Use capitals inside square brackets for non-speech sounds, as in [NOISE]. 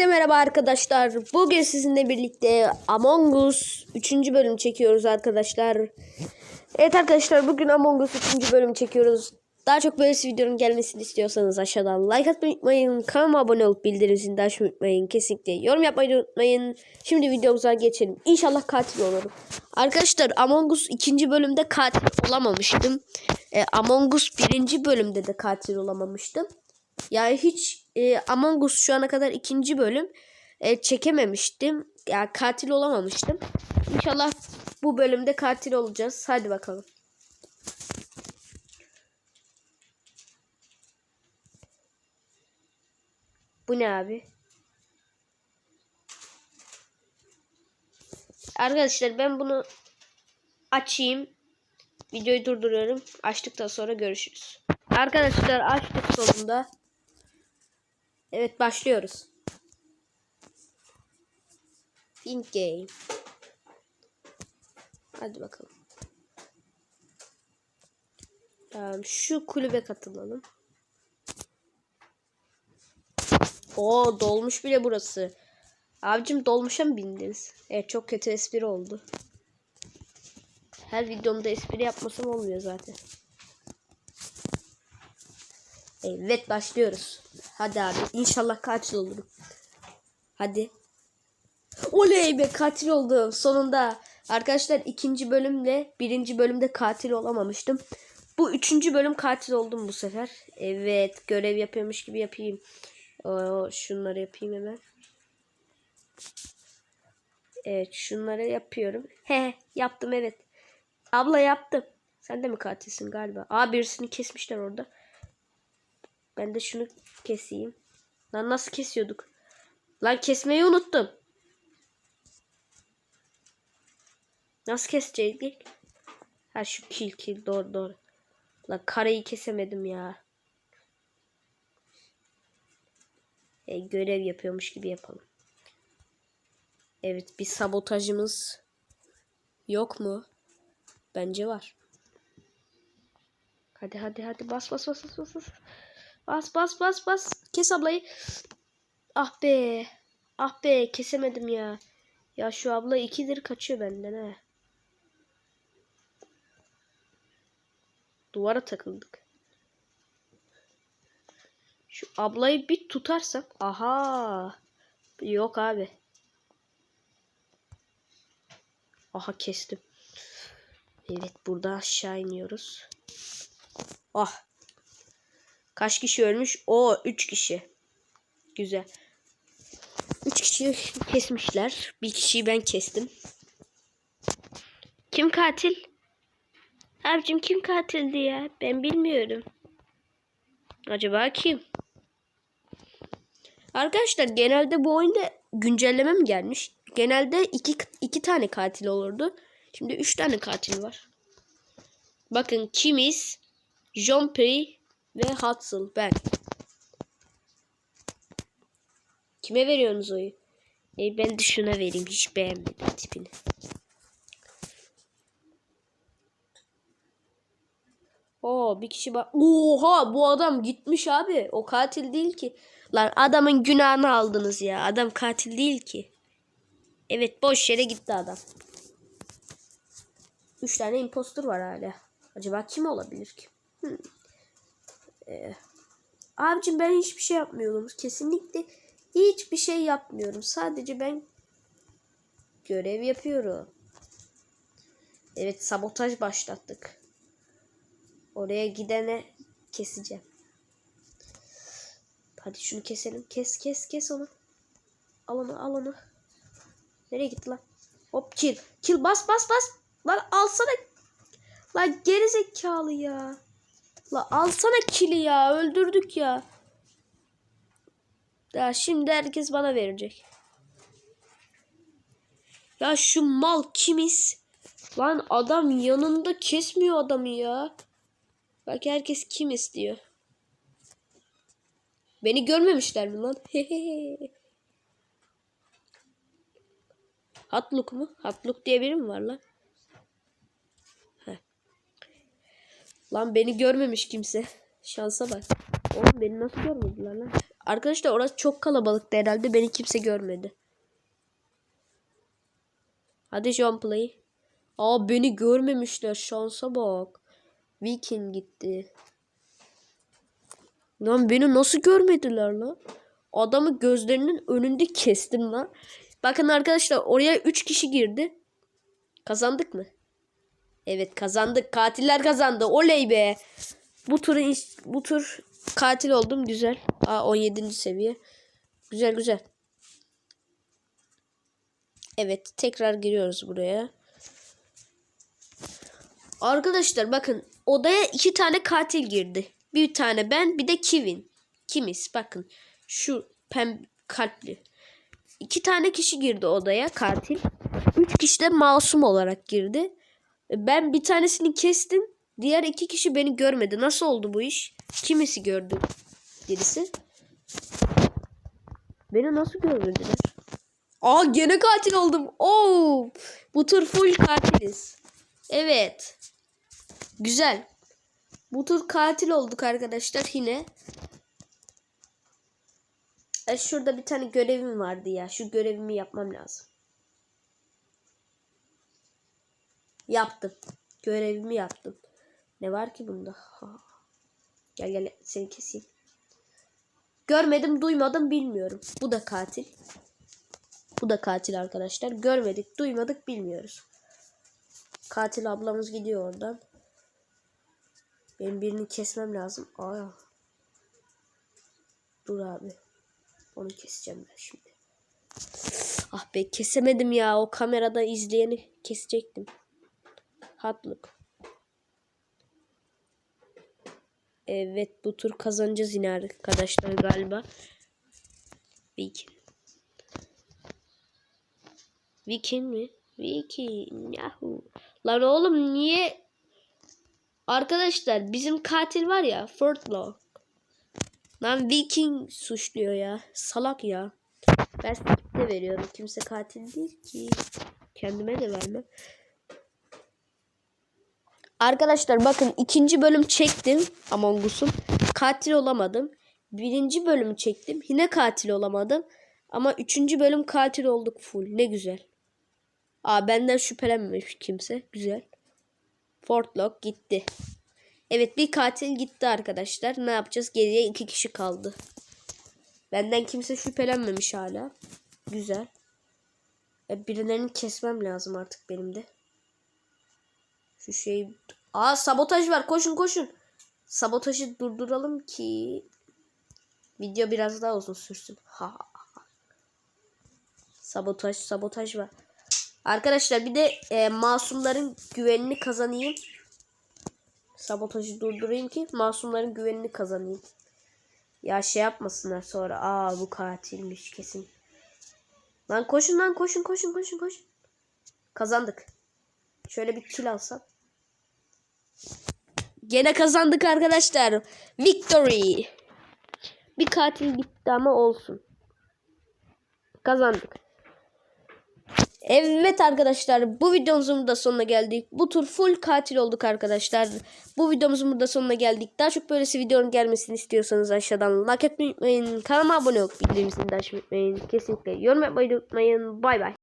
Herkese merhaba arkadaşlar. Bugün sizinle birlikte Among Us 3. bölüm çekiyoruz arkadaşlar. Evet arkadaşlar bugün Among Us 3. bölüm çekiyoruz. Daha çok böyle videonun gelmesini istiyorsanız aşağıdan like atmayı unutmayın. Kanalıma abone olup bildirim zilini açmayı unutmayın. Kesinlikle yorum yapmayı unutmayın. Şimdi videomuza geçelim. İnşallah katil olurum. Arkadaşlar Among Us 2. bölümde katil olamamıştım. E, Among Us 1. bölümde de katil olamamıştım. Yani hiç e, Among Us şu ana kadar ikinci bölüm e, çekememiştim. Yani katil olamamıştım. İnşallah bu bölümde katil olacağız. Hadi bakalım. Bu ne abi? Arkadaşlar ben bunu açayım. Videoyu durduruyorum. Açtıktan sonra görüşürüz. Arkadaşlar açtık sonunda. Evet başlıyoruz. Think game. Hadi bakalım. Şu kulübe katılalım. Oo dolmuş bile burası. Abicim dolmuşa mı bindiniz? Evet çok kötü espri oldu. Her videomda espri yapmasam olmuyor zaten. Evet başlıyoruz. Hadi abi inşallah katil olurum. Hadi. Oley be katil oldum sonunda. Arkadaşlar ikinci bölümle birinci bölümde katil olamamıştım. Bu üçüncü bölüm katil oldum bu sefer. Evet görev yapıyormuş gibi yapayım. Oo, şunları yapayım hemen. Evet şunları yapıyorum. He yaptım evet. Abla yaptım. Sen de mi katilsin galiba? Aa birisini kesmişler orada. Ben de şunu keseyim. Lan nasıl kesiyorduk? Lan kesmeyi unuttum. Nasıl kesecektik? Ha şu kil kil doğru doğru. Lan kareyi kesemedim ya. E, görev yapıyormuş gibi yapalım. Evet bir sabotajımız yok mu? Bence var. Hadi hadi hadi bas bas bas bas bas. Bas. Bas bas bas. Kes ablayı. Ah be. Ah be kesemedim ya. Ya şu abla ikidir kaçıyor benden ha. Duvara takıldık. Şu ablayı bir tutarsam. Aha. Yok abi. Aha kestim. Evet burada aşağı iniyoruz. Ah. Kaç kişi ölmüş? O 3 kişi. Güzel. 3 kişi kesmişler. Bir kişiyi ben kestim. Kim katil? Abicim kim katildi ya? Ben bilmiyorum. Acaba kim? Arkadaşlar genelde bu oyunda güncelleme mi gelmiş? Genelde iki, iki tane katil olurdu. Şimdi üç tane katil var. Bakın kimiz? John Perry ve Hudson ben. Kime veriyorsunuz oyu? E, ben de şuna vereyim. Hiç beğenmedim tipini. Oo bir kişi bak. Oha bu adam gitmiş abi. O katil değil ki. Lan adamın günahını aldınız ya. Adam katil değil ki. Evet boş yere gitti adam. Üç tane impostor var hala. Acaba kim olabilir ki? Hmm. Ee, abicim ben hiçbir şey yapmıyorum. Kesinlikle hiçbir şey yapmıyorum. Sadece ben görev yapıyorum. Evet sabotaj başlattık. Oraya gidene keseceğim. Hadi şunu keselim. Kes kes kes onu. Al onu al onu. Nereye gitti lan? Hop kill. Kill bas bas bas. Lan alsana. Lan gerizekalı ya. La alsana kili ya. Öldürdük ya. Ya şimdi herkes bana verecek. Ya şu mal kimiz? Lan adam yanında kesmiyor adamı ya. Bak herkes kim istiyor. Beni görmemişler mi lan? [LAUGHS] Hatluk mu? Hatluk diye biri mi var lan? Lan beni görmemiş kimse. Şansa bak. Oğlum beni nasıl görmediler lan? Arkadaşlar orası çok kalabalıktı herhalde. Beni kimse görmedi. Hadi John play. Aa beni görmemişler. Şansa bak. Viking gitti. Lan beni nasıl görmediler lan? Adamı gözlerinin önünde kestim lan. Bakın arkadaşlar oraya 3 kişi girdi. Kazandık mı? Evet kazandık. Katiller kazandı. Oley be. Bu tur bu tur katil oldum güzel. Aa 17. seviye. Güzel güzel. Evet tekrar giriyoruz buraya. Arkadaşlar bakın odaya iki tane katil girdi. Bir tane ben bir de Kevin. Kimiz bakın şu pem kalpli. İki tane kişi girdi odaya katil. Üç kişi de masum olarak girdi. Ben bir tanesini kestim. Diğer iki kişi beni görmedi. Nasıl oldu bu iş? Kimisi gördü birisi. Beni nasıl görmediler? Aa gene katil oldum. Oo! Bu tur full katiliz. Evet. Güzel. Bu tur katil olduk arkadaşlar yine. E şurada bir tane görevim vardı ya. Şu görevimi yapmam lazım. Yaptım. Görevimi yaptım. Ne var ki bunda? Ha. Gel gel seni keseyim. Görmedim, duymadım, bilmiyorum. Bu da katil. Bu da katil arkadaşlar. Görmedik, duymadık, bilmiyoruz. Katil ablamız gidiyor oradan. Benim birini kesmem lazım. Aa. Dur abi. Onu keseceğim ben şimdi. Ah be kesemedim ya. O kamerada izleyeni kesecektim. Hatlık. Evet bu tur kazanacağız yine arkadaşlar galiba. Viking. Viking mi? Viking. Yahoo. Lan oğlum niye? Arkadaşlar bizim katil var ya. Furtlock. Lan Viking suçluyor ya. Salak ya. Ben de veriyorum. Kimse katil değil ki. Kendime de vermem. Arkadaşlar bakın ikinci bölüm çektim Among Us'un. Katil olamadım. Birinci bölümü çektim. Yine katil olamadım. Ama üçüncü bölüm katil olduk full. Ne güzel. Aa benden şüphelenmemiş kimse. Güzel. Fortlock gitti. Evet bir katil gitti arkadaşlar. Ne yapacağız? Geriye iki kişi kaldı. Benden kimse şüphelenmemiş hala. Güzel. E, birilerini kesmem lazım artık benim de. Şu şey... Aa sabotaj var. Koşun koşun. Sabotajı durduralım ki video biraz daha uzun sürsün. Ha. Sabotaj sabotaj var. Arkadaşlar bir de e, masumların güvenini kazanayım. Sabotajı durdurayım ki masumların güvenini kazanayım. Ya şey yapmasınlar sonra. Aa bu katilmiş kesin. Lan koşun lan koşun koşun koşun koşun. Kazandık. Şöyle bir kill alsam. Gene kazandık arkadaşlar. Victory. Bir katil gitti ama olsun. Kazandık. Evet arkadaşlar bu videomuzun da sonuna geldik. Bu tur full katil olduk arkadaşlar. Bu videomuzun da sonuna geldik. Daha çok böylesi videonun gelmesini istiyorsanız aşağıdan like etmeyi unutmayın. Kanalıma abone olup bildirimleri de açmayı unutmayın. Kesinlikle yorum yapmayı unutmayın. Bay bay.